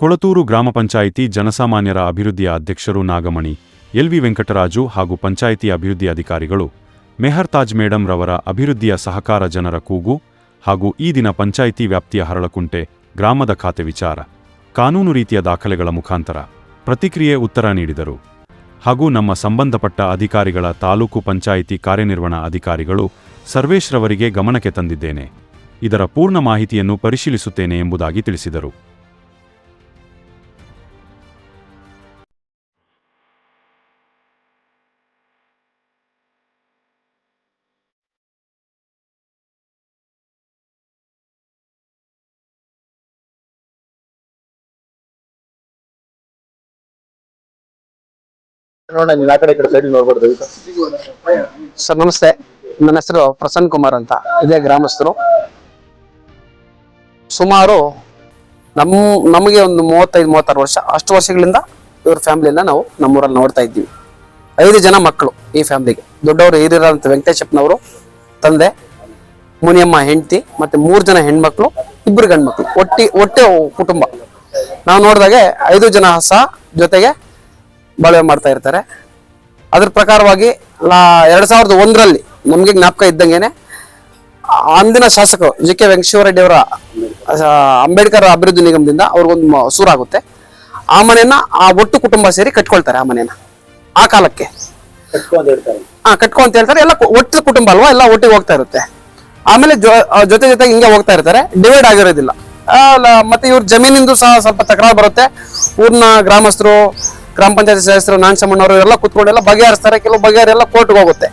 ಕೊಳತೂರು ಗ್ರಾಮ ಪಂಚಾಯಿತಿ ಜನಸಾಮಾನ್ಯರ ಅಭಿವೃದ್ಧಿಯ ಅಧ್ಯಕ್ಷರು ನಾಗಮಣಿ ಎಲ್ವಿ ವೆಂಕಟರಾಜು ಹಾಗೂ ಪಂಚಾಯಿತಿ ಅಭಿವೃದ್ಧಿ ಅಧಿಕಾರಿಗಳು, ಮೆಹರ್ ತಾಜ್ ಮೇಡಂ ರವರ ಅಭಿವೃದ್ಧಿಯ ಸಹಕಾರ ಜನರ ಕೂಗು ಹಾಗೂ ಈ ದಿನ ಪಂಚಾಯಿತಿ ವ್ಯಾಪ್ತಿಯ ಹರಳಕುಂಟೆ ಗ್ರಾಮದ ಖಾತೆ ವಿಚಾರ, ಕಾನೂನು ರೀತಿಯ ದಾಖಲೆಗಳ ಮುಖಾಂತರ ಪ್ರತಿಕ್ರಿಯೆ ಉತ್ತರ ನೀಡಿದರು. ಹಾಗೂ ನಮ್ಮ ಸಂಬಂಧಪಟ್ಟ ಅಧಿಕಾರಿಗಳ ತಾಲೂಕು ಪಂಚಾಯಿತಿ ಕಾರ್ಯನಿರ್ವಹಣಾ ಅಧಿಕಾರಿಗಳು ಸರ್ವೇಶ್ರವರಿಗೆ ಗಮನಕ್ಕೆ ತಂದಿದ್ದೇನೆ. ಇದರ ಪೂರ್ಣ ಮಾಹಿತಿಯನ್ನು ಪರಿಶೀಲಿಸುತ್ತೇನೆ ಎಂಬುದಾಗಿ ತಿಳಿಸಿದರು. ನೋಡೋಣ ಕಡೆ, ಈ ಕಡೆ ಸರ್, ನಮಸ್ತೆ. ನನ್ನ ಹೆಸರು ಪ್ರಸನ್ನ ಕುಮಾರ್ ಅಂತ. ಇದೇ ಗ್ರಾಮಸ್ಥರು. ಸುಮಾರು ನಮ್, ನಮಗೆ ಒಂದು ಮೂವತ್ತೈದು, ಮೂವತ್ತಾರು ವರ್ಷ, ಅಷ್ಟು ವರ್ಷಗಳಿಂದ ಇವ್ರ ಫ್ಯಾಮಿಲಿನ ನಾವು ನಮ್ಮೂರಲ್ಲಿ ನೋಡ್ತಾ ಇದ್ದೀವಿ. ಐದು ಜನ ಮಕ್ಕಳು ಈ ಫ್ಯಾಮಿಲಿಗೆ ದೊಡ್ಡವರು ಹಿರಿಯರಂತ ವೆಂಕಟೇಶಪ್ಪನವರು, ತಂದೆ, ಮುನಿಯಮ್ಮ ಹೆಂಡತಿ, ಮತ್ತೆ ಮೂರು ಜನ ಹೆಣ್ಮಕ್ಳು ಇಬ್ಬರು ಗಂಡ್ಮಕ್ಳು. ಒಟ್ಟಿ, ಒಟ್ಟೆ ಕುಟುಂಬ. ನಾವು ನೋಡಿದಾಗೆ ಐದು ಜನ ಸಹ ಜೊತೆಗೆ ಬಾಳ್ವೆ ಮಾಡ್ತಾ ಇರ್ತಾರೆ. ಅದ್ರ ಪ್ರಕಾರವಾಗಿ ಎರಡ್ ಸಾವಿರದ ಒಂದರಲ್ಲಿ ನಮಗೆ ಜ್ಞಾಪಕ ಇದ್ದಂಗೆನೆ ಅಂದಿನ ಶಾಸಕರು ಜಿ ಕೆ ವೆಂಕಟೇಶ್ವರರೆಡ್ಡಿ ಅವರ ಅಂಬೇಡ್ಕರ್ ಅಭಿವೃದ್ಧಿ ನಿಗಮದಿಂದ ಅವ್ರಿಗೊಂದು ಸೂರಾಗುತ್ತೆ. ಆ ಮನೆಯನ್ನ ಆ ಒಟ್ಟು ಕುಟುಂಬ ಸೇರಿ ಕಟ್ಕೊಳ್ತಾರೆ ಆ ಮನೆಯನ್ನ ಆ ಕಾಲಕ್ಕೆ. ಹಾ ಕಟ್ಕೊ ಅಂತ ಹೇಳ್ತಾರೆ. ಎಲ್ಲ ಒಟ್ಟು ಕುಟುಂಬ ಅಲ್ವಾ? ಎಲ್ಲ ಒಟ್ಟಿಗೆ ಹೋಗ್ತಾ ಇರುತ್ತೆ. ಆಮೇಲೆ ಜೊತೆ ಜೊತೆ ಜೊತೆಗೆ ಹಿಂಗೆ ಹೋಗ್ತಾ ಇರ್ತಾರೆ. ಡಿವೈಡ್ ಆಗಿರೋದಿಲ್ಲ. ಮತ್ತೆ ಇವ್ರ ಜಮೀನಿಂದು ಸಹ ಸ್ವಲ್ಪ ತಕರಾರು ಬರುತ್ತೆ. ಊರ್ನ ಗ್ರಾಮಸ್ಥರು ಗ್ರಾಮ ಪಂಚಾಯತ್ ಸದಸ್ಯರು, ನಾನ್ ಚಮ್ಮಣ್ಣವರು ಎಲ್ಲ ಕುತ್ಕೊಂಡೆಲ್ಲ ಬಗೆಹರಿಸ್ತಾರೆ. ಕೆಲವು ಬಗೆಹರೆಲ್ಲ ಕೋರ್ಟ್ಗೆ ಹೋಗುತ್ತೆ.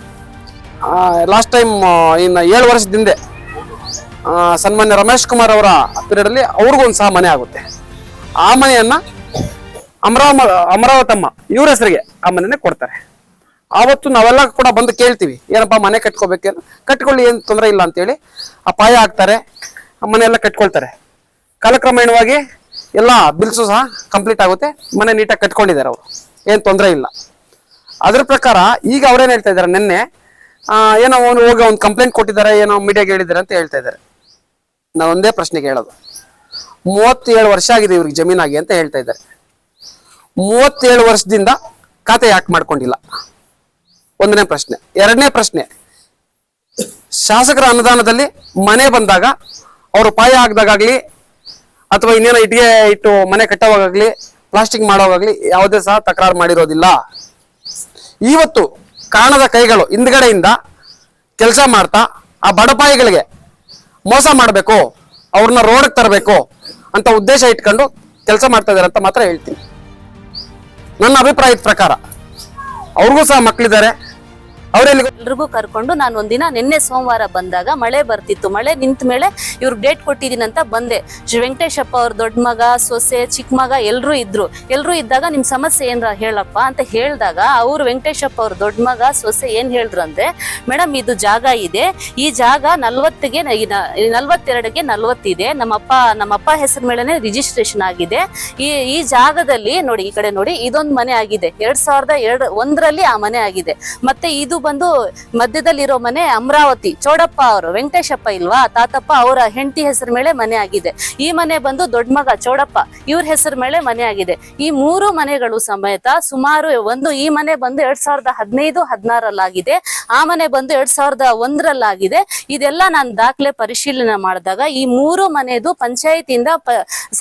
ಲಾಸ್ಟ್ ಟೈಮ್ ಇನ್ನು ಏಳು ವರ್ಷದ ಹಿಂದೆ ಸನ್ಮಾನ್ಯ ರಮೇಶ್ ಕುಮಾರ್ ಅವರ ಪೀರಿಯಡ್ ಅಲ್ಲಿ ಅವ್ರಿಗೊಂದು ಸಹ ಮನೆ ಆಗುತ್ತೆ. ಆ ಮನೆಯನ್ನು ಅಮರಾವ ಅಮರಾವತಮ್ಮ ಇವ್ರ ಹೆಸರಿಗೆ ಆ ಮನೆಯೇ ಕೊಡ್ತಾರೆ. ಆವತ್ತು ನಾವೆಲ್ಲ ಕೂಡ ಬಂದು ಕೇಳ್ತೀವಿ, ಏನಪ್ಪ ಮನೆ ಕಟ್ಕೋಬೇಕೇನು ಕಟ್ಕೊಳ್ಳಿ, ಏನು ತೊಂದರೆ ಇಲ್ಲ ಅಂತೇಳಿ ಅಪಾಯ ಆಗ್ತಾರೆ, ಆ ಮನೆಯೆಲ್ಲ ಕಟ್ಕೊಳ್ತಾರೆ. ಕಾಲಕ್ರಮೇಣವಾಗಿ ಎಲ್ಲ ಬಿಲ್ಸು ಸಹ ಕಂಪ್ಲೀಟ್ ಆಗುತ್ತೆ. ಮನೆ ನೀಟಾಗಿ ಕಟ್ಕೊಂಡಿದ್ದಾರೆ ಅವರು. ಏನು ತೊಂದರೆ ಇಲ್ಲ. ಅದ್ರ ಪ್ರಕಾರ ಈಗ ಅವ್ರೇನು ಹೇಳ್ತಾ ಇದ್ದಾರೆ? ನಿನ್ನೆ ಏನೋ ಅವನು ಹೋಗಿ ಒಂದು ಕಂಪ್ಲೇಂಟ್ ಕೊಟ್ಟಿದ್ದಾರೆ, ಏನೋ ಮೀಡಿಯಾಗೆ ಹೇಳಿದ್ದಾರೆ ಅಂತ ಹೇಳ್ತಾ ಇದ್ದಾರೆ. ನಾನು ಒಂದೇ ಪ್ರಶ್ನೆಗೆ ಹೇಳೋದು. ಮೂವತ್ತೇಳು ವರ್ಷ ಆಗಿದೆ ಇವ್ರಿಗೆ ಜಮೀನಾಗಿ ಅಂತ ಹೇಳ್ತಾ ಇದ್ದಾರೆ. ಮೂವತ್ತೇಳು ವರ್ಷದಿಂದ ಖಾತೆ ಯಾಕೆ ಮಾಡ್ಕೊಂಡಿಲ್ಲ? ಒಂದನೇ ಪ್ರಶ್ನೆ. ಎರಡನೇ ಪ್ರಶ್ನೆ. ಶಾಸಕರ ಅನುದಾನದಲ್ಲಿ ಮನೆ ಬಂದಾಗ ಅವರು ಪಾಯ ಹಾಕ್ದಾಗ್ಲಿ ಅಥವಾ ಇನ್ನೇನೋ ಇಟ್ಟಿಗೆ ಇಟ್ಟು ಮನೆ ಕಟ್ಟೋವಾಗಲಿ ಪ್ಲಾಸ್ಟಿಕ್ ಮಾಡೋವಾಗಲಿ ಯಾವುದೇ ಸಹ ತಕರಾರು ಮಾಡಿರೋದಿಲ್ಲ. ಇವತ್ತು ಕಾಣದ ಕೈಗಳು ಹಿಂದ್ಗಡೆಯಿಂದ ಕೆಲಸ ಮಾಡ್ತಾ, ಆ ಬಡಪಾಯಿಗಳಿಗೆ ಮೋಸ ಮಾಡಬೇಕು, ಅವ್ರನ್ನ ರೋಡ್ಗೆ ತರಬೇಕು ಅಂತ ಉದ್ದೇಶ ಇಟ್ಕೊಂಡು ಕೆಲಸ ಮಾಡ್ತಾ ಇದ್ದಾರೆ ಅಂತ ಮಾತ್ರ ಹೇಳ್ತೀನಿ. ನನ್ನ ಅಭಿಪ್ರಾಯದ ಪ್ರಕಾರ, ಅವ್ರಿಗೂ ಸಹ ಮಕ್ಕಳಿದ್ದಾರೆ ಎಲ್ರಿಗೂ ಕರ್ಕೊಂಡು ನಾನು ಒಂದಿನ ನಿನ್ನೆ ಸೋಮವಾರ ಬಂದಾಗ ಮಳೆ ಬರ್ತಿತ್ತು. ಮಳೆ ನಿಂತ ಮೇಲೆ ಇವ್ರು ಡೇಟ್ ಕೊಟ್ಟಿದ್ದೀನಿ ಅಂತ ಬಂದೆ. ಶ್ರೀ ವೆಂಕಟೇಶಪ್ಪ ಅವ್ರ ದೊಡ್ಡ ಮಗ, ಸೊಸೆ ಚಿಕ್ಕ ಮಗ ಎಲ್ಲರೂ ಇದ್ರು. ಎಲ್ಲರೂ ಇದ್ದಾಗ ನಿಮ್ಮ ಸಮಸ್ಯೆ ಏನ್ರ ಹೇಳಪ್ಪ ಅಂತ ಹೇಳಿದಾಗ ಅವ್ರು ವೆಂಕಟೇಶಪ್ಪ ಅವ್ರ ದೊಡ್ಡ ಮಗ, ಸೊಸೆ ಏನ್ ಹೇಳಿದ್ರು ಅಂದ್ರೆ ಮೇಡಮ್ ಇದು ಜಾಗ ಇದೆ. ಈ ಜಾಗ ನಲ್ವತ್ತಿಗೆ ನಲ್ವತ್ತೆರಡಿಗೆ ನಲ್ವತ್ತಿದೆ. ನಮ್ಮಪ್ಪ ನಮ್ಮಪ್ಪ ಹೆಸರು ಮೇಲೆನೆ ರಿಜಿಸ್ಟ್ರೇಷನ್ ಆಗಿದೆ. ಈ ಈ ಜಾಗದಲ್ಲಿ ನೋಡಿ, ಈ ಕಡೆ ನೋಡಿ, ಇದೊಂದು ಮನೆ ಆಗಿದೆ. ಎರಡ್ ಸಾವಿರದ ಎರಡು, ಒಂದರಲ್ಲಿ ಆ ಮನೆ ಆಗಿದೆ. ಮತ್ತೆ ಇದು ಬಂದು ಮಧ್ಯದಲ್ಲಿರೋ ಮನೆ ಅಮರಾವತಿ. ಚೋಡಪ್ಪ ಅವರು, ವೆಂಕಟೇಶಪ್ಪ ಇಲ್ವಾ? ತಾತಪ್ಪ ಅವರ ಹೆಂಡತಿ ಹೆಸರು ಮೇಲೆ ಮನೆ ಆಗಿದೆ. ಈ ಮನೆ ಬಂದು ದೊಡ್ಡ ಮಗ ಚೋಡಪ್ಪ, ಇವ್ರ ಹೆಸರು ಮೇಲೆ ಮನೆ ಆಗಿದೆ. ಈ ಮೂರು ಮನೆಗಳು ಸಮೇತ ಸುಮಾರು ಒಂದು, ಈ ಮನೆ ಬಂದು ಎರಡ್ ಸಾವಿರದ ಹದಿನೈದು, ಹದಿನಾರಲ್ಲಾಗಿದೆ. ಆ ಮನೆ ಬಂದು ಎರಡ್ ಸಾವಿರದ ಒಂದರಲ್ಲಾಗಿದೆ. ಇದೆಲ್ಲ ನಾನು ದಾಖಲೆ ಪರಿಶೀಲನೆ ಮಾಡಿದಾಗ ಈ ಮೂರು ಮನೆದು ಪಂಚಾಯತಿಯಿಂದ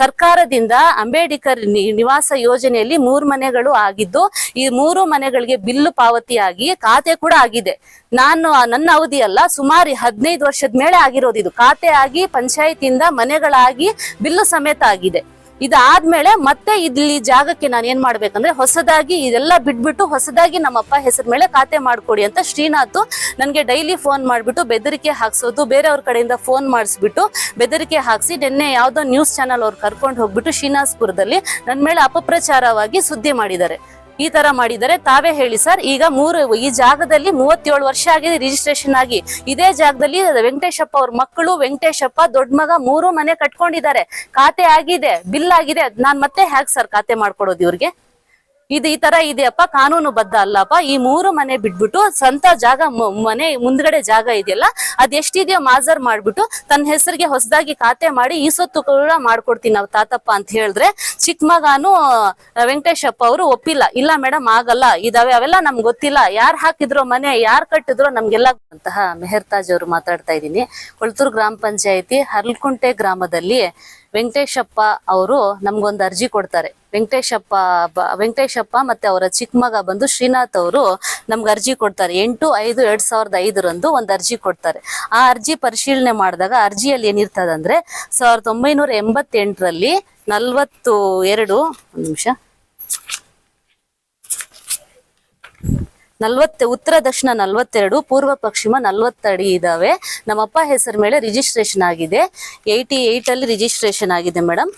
ಸರ್ಕಾರದಿಂದ ಅಂಬೇಡ್ಕರ್ ನಿವಾಸ ಯೋಜನೆಯಲ್ಲಿ ಮೂರು ಮನೆಗಳು ಆಗಿದ್ದು, ಈ ಮೂರು ಮನೆಗಳಿಗೆ ಬಿಲ್ಲು ಪಾವತಿಯಾಗಿ ಖಾತೆ ಕೂಡ ಆಗಿದೆ. ನಾನು ನನ್ನ ಅವಧಿ ಅಲ್ಲ, ಸುಮಾರು ಹದಿನೈದು ವರ್ಷದ ಮೇಲೆ ಆಗಿರೋದು ಇದು. ಖಾತೆ ಆಗಿ ಪಂಚಾಯತಿಯಿಂದ ಮನೆಗಳಾಗಿ, ಬಿಲ್ಲು ಸಮೇತ ಆಗಿದೆ. ಇದಾದ್ಮೇಲೆ ಮತ್ತೆ ಇಲ್ಲಿ ಜಾಗಕ್ಕೆ ನಾನು ಏನ್ ಮಾಡ್ಬೇಕಂದ್ರೆ ಹೊಸದಾಗಿ ಇದೆಲ್ಲ ಬಿಟ್ಬಿಟ್ಟು ಹೊಸದಾಗಿ ನಮ್ಮಪ್ಪ ಹೆಸರು ಮೇಲೆ ಖಾತೆ ಮಾಡ್ಕೊಡಿ ಅಂತ ಶ್ರೀನಾಥ್ ನನ್ಗೆ ಡೈಲಿ ಫೋನ್ ಮಾಡ್ಬಿಟ್ಟು ಬೆದರಿಕೆ ಹಾಕ್ಸೋದು, ಬೇರೆಯವ್ರ ಕಡೆಯಿಂದ ಫೋನ್ ಮಾಡಿಸ್ಬಿಟ್ಟು ಬೆದರಿಕೆ ಹಾಕ್ಸಿ ನಿನ್ನೆ ಯಾವ್ದೋ ನ್ಯೂಸ್ ಚಾನಲ್ ಅವ್ರು ಕರ್ಕೊಂಡು ಹೋಗ್ಬಿಟ್ಟು ಶ್ರೀನಿವಾಸ್ಪುರದಲ್ಲಿ ನನ್ನ ಮೇಲೆ ಅಪಪ್ರಚಾರವಾಗಿ ಸುದ್ದಿ ಮಾಡಿದ್ದಾರೆ. ಈ ತರ ಮಾಡಿದರೆ ತಾವೇ ಹೇಳಿ ಸರ್, ಈಗ ಮೂರು, ಈ ಜಾಗದಲ್ಲಿ ಮೂವತ್ತೇಳು ವರ್ಷ ಆಗಿದೆ ರಿಜಿಸ್ಟ್ರೇಷನ್ ಆಗಿ. ಇದೇ ಜಾಗದಲ್ಲಿ ವೆಂಕಟೇಶಪ್ಪ ಅವ್ರ ಮಕ್ಕಳು, ವೆಂಕಟೇಶಪ್ಪ ದೊಡ್ಡ ಮಗ ಮೂರು ಮನೆ ಕಟ್ಕೊಂಡಿದ್ದಾರೆ. ಖಾತೆ ಆಗಿದೆ ಬಿಲ್ ಆಗಿದೆ. ನಾನ್ ಮತ್ತೆ ಹ್ಯಾಕ್ ಸರ್ ಖಾತೆ ಮಾಡ್ಕೊಡೋದು ಇವ್ರಿಗೆ? ಇದು ಈ ತರ ಇದೆಯಪ್ಪ, ಕಾನೂನು ಬದ್ಧ ಅಲ್ಲಪ್ಪ. ಈ ಮೂರು ಮನೆ ಬಿಟ್ಬಿಟ್ಟು ಸ್ವಂತ ಜಾಗ ಮನೆ ಮುಂದ್ಗಡೆ ಜಾಗ ಇದೆಯಲ್ಲ, ಅದ್ ಎಷ್ಟಿದೆಯೋ ಮಾಜರ್ ಮಾಡ್ಬಿಟ್ಟು ತನ್ನ ಹೆಸರಿಗೆ ಹೊಸದಾಗಿ ಖಾತೆ ಮಾಡಿ ಈ ಸೊತ್ತು ಕೂಡ ಮಾಡ್ಕೊಡ್ತೀನಿ ನಾವು ತಾತಪ್ಪ ಅಂತ ಹೇಳಿದ್ರೆ ಚಿಕ್ಕಮಗಾನು ವೆಂಕಟೇಶಪ್ಪ ಅವರು ಒಪ್ಪಿಲ್ಲ. ಇಲ್ಲ ಮೇಡಮ್, ಆಗಲ್ಲ. ಇದಾವೆ, ಅವೆಲ್ಲ ನಮ್ಗೆ ಗೊತ್ತಿಲ್ಲ. ಯಾರ್ ಹಾಕಿದ್ರು ಮನೆ, ಯಾರ್ ಕಟ್ಟಿದ್ರು ನಮ್ಗೆಲ್ಲ ಅಂತಹ ಮೆಹರ್ತಾಜ್ ಅವರು ಮಾತಾಡ್ತಾ ಇದ್ದೀನಿ. ಕೊಳ್ತೂರು ಗ್ರಾಮ ಪಂಚಾಯತಿ, ಹರ್ಲ್ಕುಂಟೆ ಗ್ರಾಮದಲ್ಲಿ ವೆಂಕಟೇಶಪ್ಪ ಅವರು ನಮ್ಗೊಂದು ಅರ್ಜಿ ಕೊಡ್ತಾರೆ. ವೆಂಕಟೇಶಪ್ಪ ವೆಂಕಟೇಶಪ್ಪ ಮತ್ತೆ ಅವರ ಚಿಕ್ಕ ಮಗ ಬಂದು ಶ್ರೀನಾಥ್ ಅವರು ನಮ್ಗೆ ಅರ್ಜಿ ಕೊಡ್ತಾರೆ. ಎಂಟು, ಐದು, ಎರಡ್ ಸಾವಿರದ ಐದರಂದು ಒಂದು ಅರ್ಜಿ ಕೊಡ್ತಾರೆ. ಆ ಅರ್ಜಿ ಪರಿಶೀಲನೆ ಮಾಡಿದಾಗ ಅರ್ಜಿಯಲ್ಲಿ ಏನಿರ್ತದಂದ್ರೆ ಸಾವಿರದ ಒಂಬೈನೂರ ಎಂಬತ್ತೆಂಟರಲ್ಲಿ ನಲ್ವತ್ತು ಎರಡು ನಿಮಿಷ. ನಲ್ವತ್ತ, ಉತ್ತರ ದಕ್ಷಿಣ ನಲ್ವತ್ತೆರಡು, ಪೂರ್ವ ಪಶ್ಚಿಮ ನಲ್ವತ್ತಡಿ ಇದಾವೆ. ನಮ್ಮಪ್ಪ ಹೆಸರು ಮೇಲೆ ರಿಜಿಸ್ಟ್ರೇಷನ್ ಆಗಿದೆ. ಏಯ್ಟಿ ಏಯ್ಟ್ ಅಲ್ಲಿ ರಿಜಿಸ್ಟ್ರೇಷನ್ ಆಗಿದೆ ಮೇಡಮ್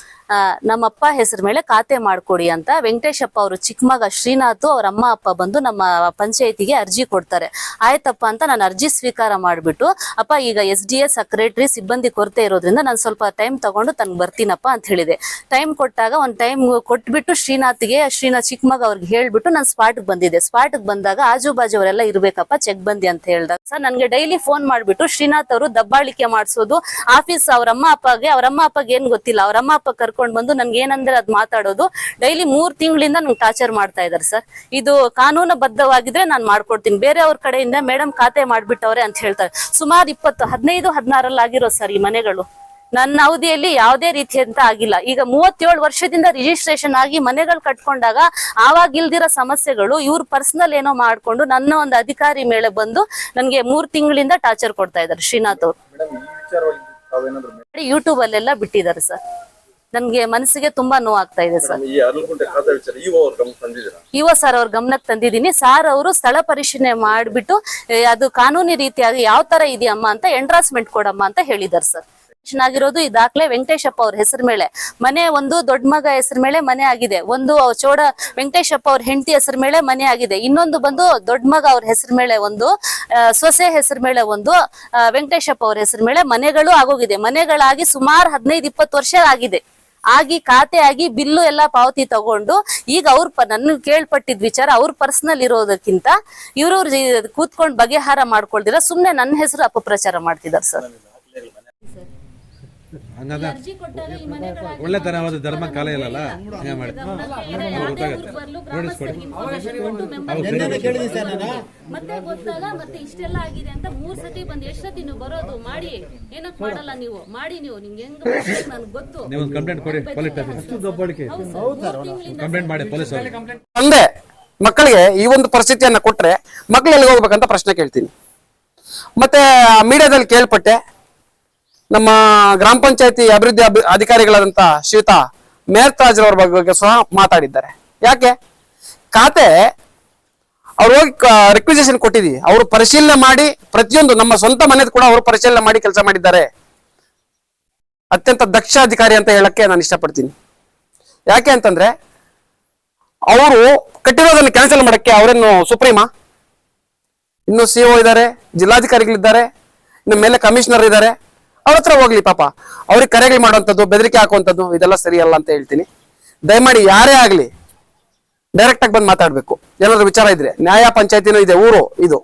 ನಮ್ಮಪ್ಪ ಹೆಸರು ಮೇಲೆ ಖಾತೆ ಮಾಡ್ಕೊಡಿ ಅಂತ ವೆಂಕಟೇಶಪ್ಪ ಅವರು ಚಿಕ್ಕ ಮಗ ಶ್ರೀನಾಥ್ ಅವ್ರ ಅಮ್ಮ, ಅಪ್ಪ ಬಂದು ನಮ್ಮ ಪಂಚಾಯತಿಗೆ ಅರ್ಜಿ ಕೊಡ್ತಾರೆ. ಆಯ್ತಪ್ಪ ಅಂತ ನಾನು ಅರ್ಜಿ ಸ್ವೀಕಾರ ಮಾಡಿಬಿಟ್ಟು, ಅಪ್ಪ, ಈಗ ಎಸ್ ಡಿ ಎಸ್ ಸೆಕ್ರೆಟರಿ ಸಿಬ್ಬಂದಿ ಕೊರತೆ ಇರೋದ್ರಿಂದ ನಾನು ಸ್ವಲ್ಪ ಟೈಮ್ ತಗೊಂಡು ತನ್ಗೆ ಬರ್ತೀನಪ್ಪ ಅಂತ ಹೇಳಿದೆ. ಟೈಮ್ ಕೊಟ್ಟಾಗ ಒಂದು ಟೈಮ್ ಕೊಟ್ಬಿಟ್ಟು ಶ್ರೀನಾಥ್ಗೆ, ಶ್ರೀನಾಥ್ ಚಿಕ್ಕ ಮಗ ಅವ್ರಿಗೆ ಹೇಳ್ಬಿಟ್ಟು ನಾನು ಸ್ಪಾಟ್ಗೆ ಬಂದಿದ್ದೆ. ಸ್ಪಾಟ್ಗೆ ಬಂದಾಗ ಆಜು ಬಾಜು ಅವರೆಲ್ಲ ಇರ್ಬೇಕಪ್ಪ ಚೆಕ್ ಬಂದಿ ಅಂತ ಹೇಳ್ದಾಗ. ಸರ್, ನನಗೆ ಡೈಲಿ ಫೋನ್ ಮಾಡ್ಬಿಟ್ಟು ಶ್ರೀನಾಥ್ ಅವರು ದಬ್ಬಾಳಿಕೆ ಮಾಡಿಸೋದು, ಆಫೀಸ್ ಅವ್ರ ಅಮ್ಮ, ಅಪ್ಪಗೆ ಅವ್ರ ಅಮ್ಮ, ಅಪ್ಪಗೆ ಏನ್ ಗೊತ್ತಿಲ್ಲ. ಅವ್ರ ಅಮ್ಮ, ಅಪ್ಪ ಕರ್ಕೊಂಡ್ ಬಂದು ನನ್ಗೆ ಏನಂದ್ರೆ ಅದ್ ಮಾತಾಡೋದು. ಡೈಲಿ ಮೂರ್ ತಿಂಗಳಿಂದ ನಂಗೆ ಟಾರ್ಚರ್ ಮಾಡ್ತಾ ಇದಾರೆ ಸರ್ ಇದು ಕಾನೂನು ಬದ್ಧವಾಗಿದ್ರೆ ನಾನು ಮಾಡ್ಕೊಡ್ತೀನಿ. ಬೇರೆ ಅವ್ರ ಕಡೆಯಿಂದ ಮೇಡಮ್ ಖಾತೆ ಮಾಡ್ಬಿಟ್ಟವ್ರೆ ಅಂತ ಹೇಳ್ತಾರೆ. ಸುಮಾರು ಇಪ್ಪತ್ತು ಹದಿನೈದು ಹದಿನಾರಲ್ಲಿ ಆಗಿರೋ ಸರ್ ಈ ಮನೆಗಳು. ನನ್ನ ಅವಧಿಯಲ್ಲಿ ಯಾವುದೇ ರೀತಿಯಂತ ಆಗಿಲ್ಲ. ಈಗ ಮೂವತ್ತೇಳು ವರ್ಷದಿಂದ ರಿಜಿಸ್ಟ್ರೇಷನ್ ಆಗಿ ಮನೆಗಳು ಕಟ್ಕೊಂಡಾಗ ಆವಾಗ ಇಲ್ದಿರೋ ಸಮಸ್ಯೆಗಳು ಇವ್ರು ಪರ್ಸನಲ್ ಏನೋ ಮಾಡ್ಕೊಂಡು ನನ್ನ ಒಂದು ಅಧಿಕಾರಿ ಮೇಲೆ ಬಂದು ನನಗೆ ಮೂರ್ ತಿಂಗಳಿಂದ ಟಾರ್ಚರ್ ಕೊಡ್ತಾ ಇದ್ದಾರೆ ಶ್ರೀನಾಥ್ ಅವರು. ಯೂಟ್ಯೂಬ್ ಅಲ್ಲೆಲ್ಲ ಬಿಟ್ಟಿದ್ದಾರೆ ಸರ್ ನನ್ಗೆ ಮನಸ್ಸಿಗೆ ತುಂಬಾ ನೋವಾಗ್ತಾ ಇದೆ ಸರ್. ಇವ ಇವ ಸರ್ ಅವ್ರ ಗಮನಕ್ಕೆ ತಂದಿದ್ದೀನಿ. ಸಾರ್ ಅವರು ಸ್ಥಳ ಪರಿಶೀಲನೆ ಮಾಡಿಬಿಟ್ಟು ಅದು ಕಾನೂನಿ ರೀತಿಯಾಗಿ ಯಾವ ತರ ಇದೆಯಮ್ಮ ಅಂತ ಎಂಡ್ರಾಸ್ಮೆಂಟ್ ಕೊಡಮ್ಮ ಅಂತ ಹೇಳಿದಾರೆ ಸರ್. ಆಗಿರೋದು ಈ ದಾಖಲೆ ವೆಂಕಟೇಶಪ್ಪ ಅವ್ರ ಹೆಸರು ಮೇಲೆ. ಮನೆ ಒಂದು ದೊಡ್ಡ ಮಗ ಹೆಸರು ಮೇಲೆ ಮನೆ ಆಗಿದೆ. ಒಂದು ಚೋಡ ವೆಂಕಟೇಶಪ್ಪ ಅವ್ರ ಹೆಂಡತಿ ಹೆಸರು ಮೇಲೆ ಮನೆ ಆಗಿದೆ. ಇನ್ನೊಂದು ಬಂದು ದೊಡ್ಡ ಮಗ ಅವ್ರ ಹೆಸರು ಮೇಲೆ ಒಂದು ಸೊಸೆ ಹೆಸರು ಮೇಲೆ ಒಂದು ವೆಂಕಟೇಶಪ್ಪ ಅವ್ರ ಹೆಸರು ಮೇಲೆ ಮನೆಗಳು ಆಗೋಗಿದೆ. ಮನೆಗಳಾಗಿ ಸುಮಾರು ಹದಿನೈದು ಇಪ್ಪತ್ತು ವರ್ಷ ಆಗಿದೆ. ಆಗಿ ಖಾತೆ ಆಗಿ ಬಿಲ್ಲು ಎಲ್ಲ ಪಾವತಿ ತಗೊಂಡು ಈಗ ಅವ್ರ ನನ್ನ ಕೇಳ್ಪಟ್ಟಿದ್ ವಿಚಾರ ಅವ್ರ ಪರ್ಸನಲ್ ಇರೋದಕ್ಕಿಂತ ಇವ್ರವ್ರ ಕೂತ್ಕೊಂಡು ಬಗೆಹಾರ ಮಾಡ್ಕೊಳ್ದಿರ. ಸುಮ್ನೆ ನನ್ನ ಹೆಸರು ಅಪಪ್ರಚಾರ ಮಾಡ್ತಿದ್ದಾರೆ ಸರ್. ಹಂಗದ ಒಳ್ಳೆ ತರವಾದ ಧರ್ಮ ಕಾಲ ಇಲ್ಲಲ್ಲ? ಹಂಗ ಮಾಡಿ? ಮತ್ತೆ ಗೊತ್ತಾಗ ಮತ್ತೆ ಇಷ್ಟೆಲ್ಲ ಆಗಿದೆ ಅಂತ ಮೂರ್ ಸತಿ ಬಂದ್ ಎಷ್ಟ್ ಸತಿ ನೀವು ಬರೋದು ಮಾಡಿ. ಏನಕ್ ಮಾಡಲ್ಲ ನೀವು? ಮಾಡಿ ನೀವು. ನಿಮ್ಗೆ ಹೆಂಗ್ ನನ್ಗೆ ಗೊತ್ತು. ನೀವು ಕಂಪ್ಲೇಂಟ್ ಕೊಡಿ ಪೊಲೀಸ್ ಕಂಪ್ಲೇಂಟ್ ಮಾಡಿ ಪೊಲೀಸ್ ಅವ್ರಿಗೆ. ತಂದೆ ಮಕ್ಕಳಿಗೆ ಈ ಒಂದು ಪರಿಸ್ಥಿತಿಯನ್ನ ಕೊಟ್ರೆ ಮಕ್ಳು ಎಲ್ಲಿಗೆ ಹೋಗ್ಬೇಕಂತ ಪ್ರಶ್ನೆ ಕೇಳ್ತೀನಿ. ಮತ್ತೆ ಮೀಡಿಯಾದಲ್ಲಿ ಕೇಳ್ಪಟ್ಟೆ ನಮ್ಮ ಗ್ರಾಮ ಪಂಚಾಯತಿ ಅಭಿವೃದ್ಧಿ ಅಭಿ- ಅಧಿಕಾರಿಗಳಾದಂತ ಶ್ರೀಯುತ ಮೇರ್ತಾಜ್ ಅವರ ಬಗ್ಗೆ ಸಹ ಮಾತಾಡಿದ್ದಾರೆ. ಯಾಕೆ? ಖಾತೆ, ಅವ್ರು ಹೋಗಿ ರಿಕ್ವಿಸೇಷನ್ ಕೊಟ್ಟಿದೀವಿ ಅವರು ಪರಿಶೀಲನೆ ಮಾಡಿ, ಪ್ರತಿಯೊಂದು ನಮ್ಮ ಸ್ವಂತ ಮನೆದು ಕೂಡ ಅವರು ಪರಿಶೀಲನೆ ಮಾಡಿ ಕೆಲಸ ಮಾಡಿದ್ದಾರೆ. ಅತ್ಯಂತ ದಕ್ಷ ಅಧಿಕಾರಿ ಅಂತ ಹೇಳಕ್ಕೆ ನಾನು ಇಷ್ಟಪಡ್ತೀನಿ. ಯಾಕೆ ಅಂತಂದ್ರೆ, ಅವರು ಕಟ್ಟಿರೋದನ್ನು ಕ್ಯಾನ್ಸಲ್ ಮಾಡಕ್ಕೆ ಅವರೇನು ಸುಪ್ರೀಮಾ, ಇನ್ನು ಸಿಒ ಇದ್ದಾರೆ, ಜಿಲ್ಲಾಧಿಕಾರಿಗಳಿದ್ದಾರೆ, ಇನ್ನು ಮೇಲೆ ಕಮಿಷನರ್ ಇದ್ದಾರೆ. ಅವ್ರ ಹತ್ರ ಹೋಗ್ಲಿ ಪಾಪ. ಅವ್ರಿಗೆ ಕರೆಗಳು ಮಾಡುವಂಥದ್ದು, ಬೆದರಿಕೆ ಹಾಕುವಂಥದ್ದು, ಇದೆಲ್ಲ ಸರಿಯಲ್ಲ ಅಂತ ಹೇಳ್ತೀನಿ. ದಯಮಾಡಿ ಯಾರೇ ಆಗಲಿ ಡೈರೆಕ್ಟ್ ಆಗಿ ಬಂದು ಮಾತಾಡಬೇಕು. ಏನಾದ್ರು ವಿಚಾರ ಇದ್ರೆ, ನ್ಯಾಯ ಪಂಚಾಯತಿನೂ ಇದೆ, ಊರು ಇದು.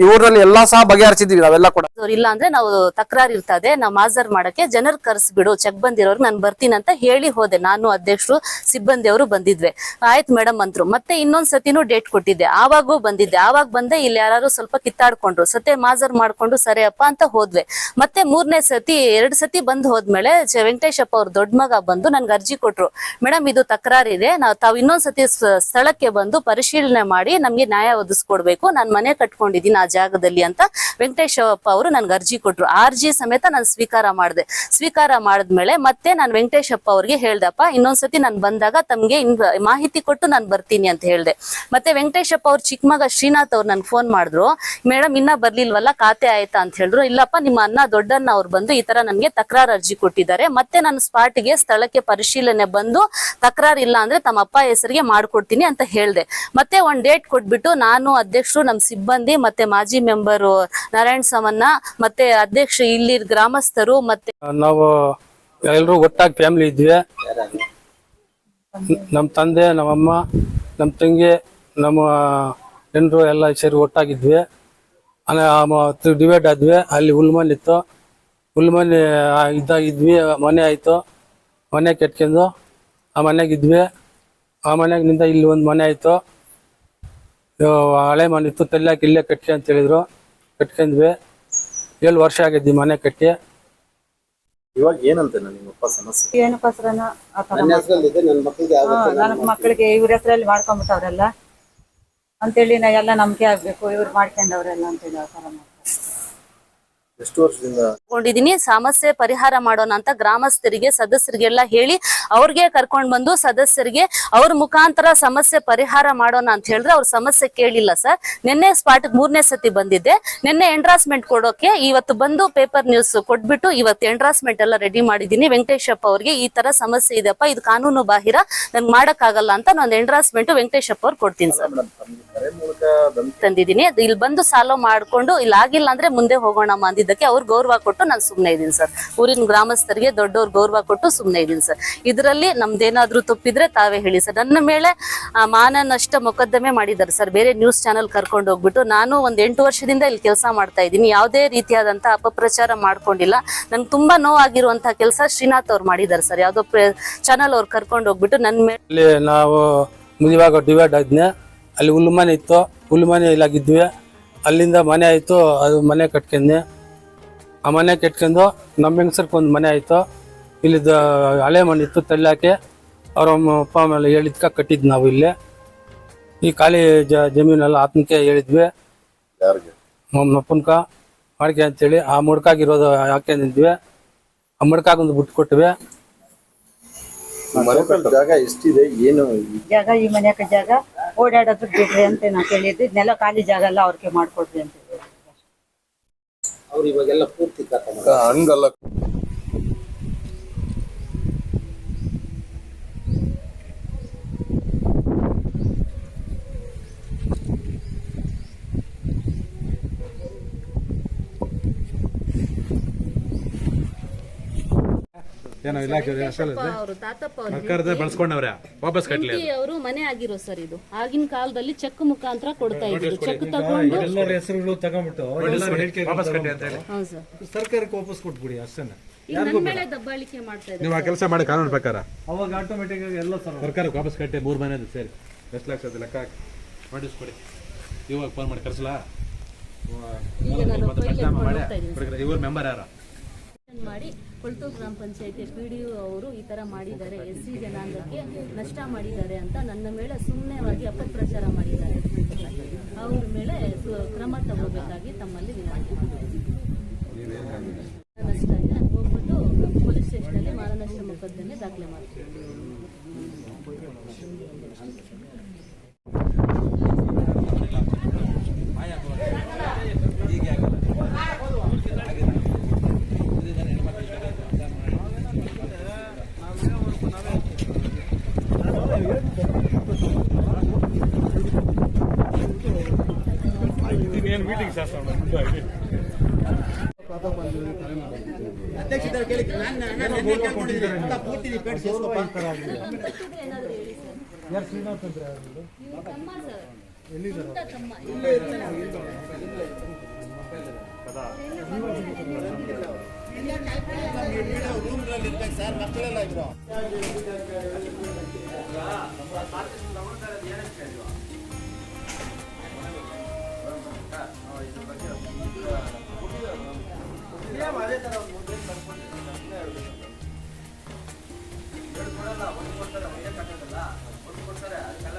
ಈ ಎಲ್ಲ ಎಲ್ಲಾ ಸಹ ಬಗೆಹರಿಸಿದ್ವಿ ನಾವೆಲ್ಲ ಕೂಡ. ಇಲ್ಲ ಅಂದ್ರೆ ನಾವು ತಕರಾರು ಇರ್ತದೆ, ನಾವು ಮಾಜರ್ ಮಾಡಕ್ಕೆ ಜನರು ಕರ್ಸ್ಬಿಡು ಚೆಕ್ ಬಂದಿರೋರ್ಗೆ ನಾನು ಬರ್ತೀನಿ ಅಂತ ಹೇಳಿ ಹೋದೆ. ನಾನು ಅಧ್ಯಕ್ಷರು, ಸಿಬ್ಬಂದಿ ಅವರು ಬಂದಿದ್ವಿ. ಆಯ್ತು ಮೇಡಮ್ ಅಂದ್ರು. ಮತ್ತೆ ಇನ್ನೊಂದ್ ಸತಿನೂ ಡೇಟ್ ಕೊಟ್ಟಿದ್ದೆ. ಆವಾಗೂ ಬಂದಿದ್ದೆ. ಆವಾಗ ಬಂದೆ ಇಲ್ಲಿ ಯಾರು ಸ್ವಲ್ಪ ಕಿತ್ತಾಡ್ಕೊಂಡ್ರು. ಸತೆ ಮಾಜರ್ ಮಾಡ್ಕೊಂಡು ಸರಿಯಪ್ಪ ಅಂತ ಹೋದ್ವಿ. ಮತ್ತೆ ಮೂರನೇ ಸತಿ, ಎರಡ್ ಸತಿ ಬಂದ್ ಹೋದ್ಮೇಲೆ ವೆಂಕಟೇಶಪ್ಪ ಅವ್ರ ದೊಡ್ಡ ಮಗ ಬಂದು ನನ್ಗೆ ಅರ್ಜಿ ಕೊಟ್ರು. ಮೇಡಮ್, ಇದು ತಕರಾರಿದೆ ನಾವು ತಾವ್ ಇನ್ನೊಂದ್ ಸತಿ ಸ- ಸ್ಥಳಕ್ಕೆ ಬಂದು ಪರಿಶೀಲನೆ ಮಾಡಿ ನಮ್ಗೆ ನ್ಯಾಯ ಒದಗಿಸ್ಕೊಡ್ಬೇಕು. ನಾನ್ ಮನೆ ಕಟ್ಕೊಂಡಿದ್ದೀನಿ. ಜಾಗದಲ್ಲಿ ಅಂತ ವೆಂಕಟೇಶಪ್ಪ ಅವರು ನನ್ಗೆ ಅರ್ಜಿ ಕೊಟ್ರು. ಅರ್ಜಿ ಸಮೇತ ನಾನು ಸ್ವೀಕಾರ ಮಾಡಿದೆ. ಸ್ವೀಕಾರ ಮಾಡಿದ್ಮೇಲೆ ಮತ್ತೆ ನಾನು ವೆಂಕಟೇಶಪ್ಪ ಅವ್ರಿಗೆ ಹೇಳ್ದಪ್ಪ, ಇನ್ನೊಂದ್ಸತಿ ನಾನು ಬಂದಾಗ ತಮ್ಗೆ ಮಾಹಿತಿ ಕೊಟ್ಟು ನಾನು ಬರ್ತೀನಿ ಅಂತ ಹೇಳ್ದೆ. ಮತ್ತೆ ವೆಂಕಟೇಶಪ್ಪ ಅವ್ರ ಚಿಕ್ಕ ಮಗ ಶ್ರೀನಾಥ್ ಅವ್ರು ನನ್ಗೆ ಫೋನ್ ಮಾಡಿದ್ರು ಮೇಡಮ್ ಇನ್ನ ಬರ್ಲಿಲ್ವಲ್ಲ, ಖಾತೆ ಆಯ್ತಾ? ಅಂತ ಹೇಳಿದ್ರು. ಇಲ್ಲಪ್ಪ, ನಿಮ್ಮ ಅಣ್ಣ ದೊಡ್ಡಣ್ಣ ಅವ್ರು ಬಂದು ಈ ತರ ನನ್ಗೆ ತಕರಾರು ಅರ್ಜಿ ಕೊಟ್ಟಿದ್ದಾರೆ. ಮತ್ತೆ ನಾನು ಸ್ಪಾಟ್ಗೆ ಸ್ಥಳಕ್ಕೆ ಪರಿಶೀಲನೆ ಬಂದು ತಕರಾರು ಇಲ್ಲ ಅಂದ್ರೆ ತಮ್ಮ ಅಪ್ಪ ಹೆಸರಿಗೆ ಮಾಡ್ಕೊಡ್ತೀನಿ ಅಂತ ಹೇಳ್ದೆ. ಮತ್ತೆ ಒಂದ್ ಡೇಟ್ ಕೊಟ್ಬಿಟ್ಟು ನಾನು ಅಧ್ಯಕ್ಷರು, ನಮ್ ಸಿಬ್ಬಂದಿ ಮತ್ತೆ ಮಾಜಿ ಮೆಂಬರು ನಾರಾಯಣ್ ಸಮನ್ನ ಮತ್ತೆ ಅಧ್ಯಕ್ಷ ಇಲ್ಲಿ ಗ್ರಾಮಸ್ಥರು ಮತ್ತೆ ನಾವು ಎಲ್ಲರೂ ಒಟ್ಟಾಗಿ ಫ್ಯಾಮಿಲಿ ಇದ್ವಿ ನಮ್ಮ ತಂದೆ, ನಮ್ಮಮ್ಮ ನಮ್ಮ ತಂಗಿ, ನಮ್ಮ ಜನರು ಎಲ್ಲ ಸೇರಿ ಒಟ್ಟಾಗಿದ್ವಿ. ಡಿವೈಡ್ ಆದ್ವಿ. ಅಲ್ಲಿ ಹುಲ್ಮನ್ ಇತ್ತು. ಹುಲ್ಮನ್ ಇದ್ದಾಗಿದ್ವಿ ಮನೆ ಆಯಿತು. ಮನೆ ಕೆಟ್ಕೊಂಡು ಆ ಮನೆಗಿದ್ವಿ. ಆ ಮನೆಗಿಂದ ಇಲ್ಲಿ ಒಂದು ಮನೆ ಆಯಿತು. ಹಳೆ ಮನೆ ಇತ್ತು ತಲ್ಲಾಕಿ ಇಲ್ಲೇ ಕಟ್ಟಿ ಅಂತ ಹೇಳಿದ್ರು. ಕಟ್ಕೊಂಡ್ವಿ. ಏಳು ವರ್ಷ ಆಗಿದ್ವಿ ಮನೆ ಕಟ್ಟಿ. ಇವಾಗ ಏನಂತ ನಿಮ್ಮಪ್ಪ ಸಮಸ್ಯೆ? ಏನಕ್ಕೋಸ್ಕರನ ನನ್ನ ಮಕ್ಕಳಿಗೆ ಇವ್ರ ಹೆಸರಲ್ಲಿ ಮಾಡ್ಕೊಂಡ್ಬಿಟ್ಟವ್ರೆಲ್ಲ ಅಂತೇಳಿ ನಾ ಎಲ್ಲ ನಂಬಿಕೆ ಆಗ್ಬೇಕು ಇವ್ರು ಮಾಡ್ಕೊಂಡವ್ರೆಲ್ಲ ಅಂತೇಳಿ ಆ ಥರ ಮಾಡ್ತಾರೆ. ಎಷ್ಟು ವರ್ಷದಿಂದ ಕೊಂಡಿದೀನಿ ಸಮಸ್ಯೆ ಪರಿಹಾರ ಮಾಡೋಣ ಅಂತ ಗ್ರಾಮಸ್ಥರಿಗೆ, ಸದಸ್ಯರಿಗೆಲ್ಲ ಹೇಳಿ ಅವ್ರಿಗೆ ಕರ್ಕೊಂಡ್ ಬಂದು ಸದಸ್ಯರಿಗೆ ಅವ್ರ ಮುಖಾಂತರ ಸಮಸ್ಯೆ ಪರಿಹಾರ ಮಾಡೋಣ ಅಂತ ಹೇಳಿದ್ರೆ ಅವ್ರ ಸಮಸ್ಯೆ ಕೇಳಿಲ್ಲ ಸರ್. ನಿನ್ನೆ ಸ್ಪಾಟ್ ಮೂರನೇ ಸತಿ ಬಂದಿದ್ದೆ. ನಿನ್ನೆ ಎಂಡ್ರಾಸ್ಮೆಂಟ್ ಕೊಡೋಕೆ ಇವತ್ತು ಬಂದು ಪೇಪರ್ ನ್ಯೂಸ್ ಕೊಟ್ಬಿಟ್ಟು ಇವತ್ತು ಎಂಡ್ರಾಸ್ಮೆಂಟ್ ಎಲ್ಲ ರೆಡಿ ಮಾಡಿದೀನಿ ವೆಂಕಟೇಶಪ್ಪ ಅವ್ರಿಗೆ ಈ ತರ ಸಮಸ್ಯೆ ಇದೆಯಪ್ಪ, ಇದು ಕಾನೂನು ಬಾಹಿರ ನನ್ಗೆ ಮಾಡಕ್ಕಾಗಲ್ಲ ಅಂತ ನಾನು ಎಂಡ್ರಾಸ್ಮೆಂಟ್ ವೆಂಕಟೇಶಪ್ಪ ಅವ್ರು ಕೊಡ್ತೀನಿ ಸರ್. ತಂದಿದ್ದೀನಿ. ಇಲ್ಲಿ ಬಂದು ಸಾಲೋ ಮಾಡ್ಕೊಂಡು ಇಲ್ಲಿ ಆಗಿಲ್ಲ ಅಂದ್ರೆ ಮುಂದೆ ಹೋಗೋಣ ಅಂದಿದ್ದಕ್ಕೆ ಅವ್ರು ಗೌರವ ಕೊಟ್ಟು ನಾನು ಸುಮ್ಮನೆ ಇದ್ದೀನಿ ಸರ್. ಊರಿನ ಗ್ರಾಮಸ್ಥರಿಗೆ ದೊಡ್ಡವ್ರು ಗೌರವ ಕೊಟ್ಟು ಸುಮ್ಮನೆ ಇದ್ದೀನಿ ಸರ್. ಇದರಲ್ಲಿ ನಮ್ದೇನಾದ್ರೂ ತಪ್ಪಿದ್ರೆ ತಾವೇ ಹೇಳಿ ಸರ್. ನನ್ನ ಮೇಲೆ ಮಾನ ನಷ್ಟ ಮೊಕದ್ದಮೆ ಮಾಡಿದ್ದಾರೆ ಸರ್. ಬೇರೆ ನ್ಯೂಸ್ ಚಾನಲ್ ಕರ್ಕೊಂಡು ಹೋಗ್ಬಿಟ್ಟು ನಾನು ಒಂದು ಎಂಟು ವರ್ಷದಿಂದ ಇಲ್ಲಿ ಕೆಲಸ ಮಾಡ್ತಾ ಇದ್ದೀನಿ. ಯಾವುದೇ ರೀತಿಯಾದಂತಹ ಅಪಪ್ರಚಾರ ಮಾಡ್ಕೊಂಡಿಲ್ಲ. ನಂಗೆ ತುಂಬಾ ನೋವಾಗಿರುವಂತಹ ಕೆಲಸ ಶ್ರೀನಾಥ್ ಅವ್ರು ಮಾಡಿದ್ದಾರೆ ಸರ್. ಯಾವುದೋ ಚಾನಲ್ ಅವ್ರು ಕರ್ಕೊಂಡು ಹೋಗ್ಬಿಟ್ಟು ನನ್ನ ಮೇಲೆ ನಾವು ಮುದಿವಾಗ ಡಿವೈಡ್ ಆದ್ನೆ. ಅಲ್ಲಿ ಹುಲ್ಮನೆ ಇತ್ತು. ಹುಲ್ಮನೆ ಇಲ್ಲಾಗಿದ್ವಿ. ಅಲ್ಲಿಂದ ಮನೆ ಆಯಿತು. ಅದು ಮನೆ ಕಟ್ಕೊಂಡೆ ಆ ಮನೆ ಕೆಟ್ಕೊಂಡು ನಮ್ಮ ಹೆಂಗಸರ್ಗೆ ಒಂದು ಮನೆ ಆಯಿತು. ಇಲ್ಲಿದ್ದ ಹಳೆ ಮನೆ ಇತ್ತು ತಳ್ಳಾಕೆ. ಅವ್ರ ಅಪ್ಪ ಆಮೇಲೆ ಹೇಳಿದ್ಕ ಕಟ್ಟಿದ್ದು ನಾವು ಇಲ್ಲಿ. ಈ ಖಾಲಿ ಜ ಜಮೀನೆಲ್ಲ ಆತ್ಮಕ್ಕೆ ಹೇಳಿದ್ವಿ. ಯಾರಿಗೆ? ನಮ್ಮ ಅಪ್ಪನ್ಕ ಮಾಡ್ಕೆ ಅಂತೇಳಿ ಆ ಮುಡ್ಕಾಗಿರೋದು ಹಾಕೊಂಡಿದ್ವಿ ಆ ಮುಡ್ಕಾಗ ಒಂದು ಬಿಟ್ಟು ಕೊಟ್ವಿ. ಟೋಟಲ್ ಜಾಗ ಎಷ್ಟಿದೆ? ಏನು? ಜಾಗ ಈ ಮನೆಯ ಜಾಗ ಓಡಾಡೋದು ಬಿಡ್ರಿ ಅಂತ ನಾ ಕೇಳಿದ್ವಿ. ನೆಲ ಖಾಲಿ ಜಾಗ ಎಲ್ಲ ಅವ್ರಿಗೆ ಮಾಡ್ಕೊಡ್ರಿ ಅಂತ ಹೇಳಿದ್ರು. ಹಂಗಲ್ಲ ಏನೋ ಇಲಾಖೆ ಅವರು ತಾತಪ್ಪ ಸರ್ಕಾರದ ಬಳಸ್ಕೊಂಡವ್ರೆ ವಾಪಸ್ ಕಟ್ಲಿ ಅವರು ಮನೆ ಆಗಿರೋ ಸರ್ ಇದು. ಆಗಿನ ಕಾಲದಲ್ಲಿ ಚೆಕ್ ಮುಖಾಂತರ ಕೊಡ್ತಾ ಇದ್ರು ಚೆಕ್ ತಗೊಂಡು ಎಲ್ಲರ ಹೆಸರುಗಳು ತಗೊಂಡ್ಬಿಟ್ಟು ವಾಪಸ್ ಕಟ್ಟಿ ಅಂತ ಹೇಳಿ. ಹೌದು ಸರ್. ಸರ್ಕಾರಕ್ಕೆ ವಾಪಸ್ ಕೊಟ್ಬಿಡಿ ಅಷ್ಟನ್ನ ಈಗ ನನ್ನ ಮೇಲೆ ದಬ್ಬಾಳಿಕೆ ಮಾಡ್ತಾ ಇದ್ದಾರೆ ನೀವು ಆ ಕೆಲಸ ಮಾಡಿ ಕಾನೂನು ಪ್ರಕಾರ. ಅವಾಗ ಆಟೋಮೆಟಿಕ್ ಆಗಿ ಎಲ್ಲ ಸರ್ ಸರ್ಕಾರಕ್ಕೆ ವಾಪಸ್ ಕಟ್ಟಿ ಮೂರು ಮನೆದು ಸೇರಿ. ಎಷ್ಟು ಲಕ್ಷ ಅದು ಲೆಕ್ಕ ಹಾಕಿ. ಮಾಡಿಸ್ಕೊಡಿ ಇವಾಗ ಫೋನ್ ಮಾಡಿ ಕರ್ಸಲಾ? ಇವ್ರ ಮೆಂಬರ್ ಯಾರ? ಮಾಡಿ. ಕೊಳ್ತೂರು ಗ್ರಾಮ ಪಂಚಾಯತಿ ಪಿ ಡಿ ಅವರು ಈ ತರ ಮಾಡಿದ್ದಾರೆ. ಎಸ್ ಸಿ ಜನಾಂಗಕ್ಕೆ ನಷ್ಟ ಮಾಡಿದ್ದಾರೆ ಅಂತ ನನ್ನ ಮೇಲೆ ಸುಮ್ಮನೆವಾಗಿ ಅಪಪ್ರಚಾರ ಮಾಡಿದ್ದಾರೆ. ಅವ್ರ ಮೇಲೆ ಕ್ರಮ ತಗೋಬೇಕಾಗಿ ತಮ್ಮಲ್ಲಿ ವಿನಂತಿ ನಷ್ಟ ಹೋಗ್ಬಿಟ್ಟು ಪೊಲೀಸ್ ಸ್ಟೇಷನಲ್ಲಿ ಮಾನನಷ್ಟ ಮೊಕದ್ದಮೆ ದಾಖಲೆ ಮಾಡ್ತೀನಿ ಸರ್ ಮಕ್ಕಳೆಲ್ಲ ಇದ್ರು ಇದ್ರ ಬಗ್ಗೆ ಸೇಮ್ ಅದೇ ಥರ ಒಂದು ಹೇಳ್ಕೊಡಲ್ಲ ಒಂದು ಕೊಡ್ತಾರೆ ಮೈಯ ಕಟ್ಟೋದಲ್ಲ ಒಂದು ಕೊಡ್ತಾರೆ ಅದಕ್ಕೆಲ್ಲ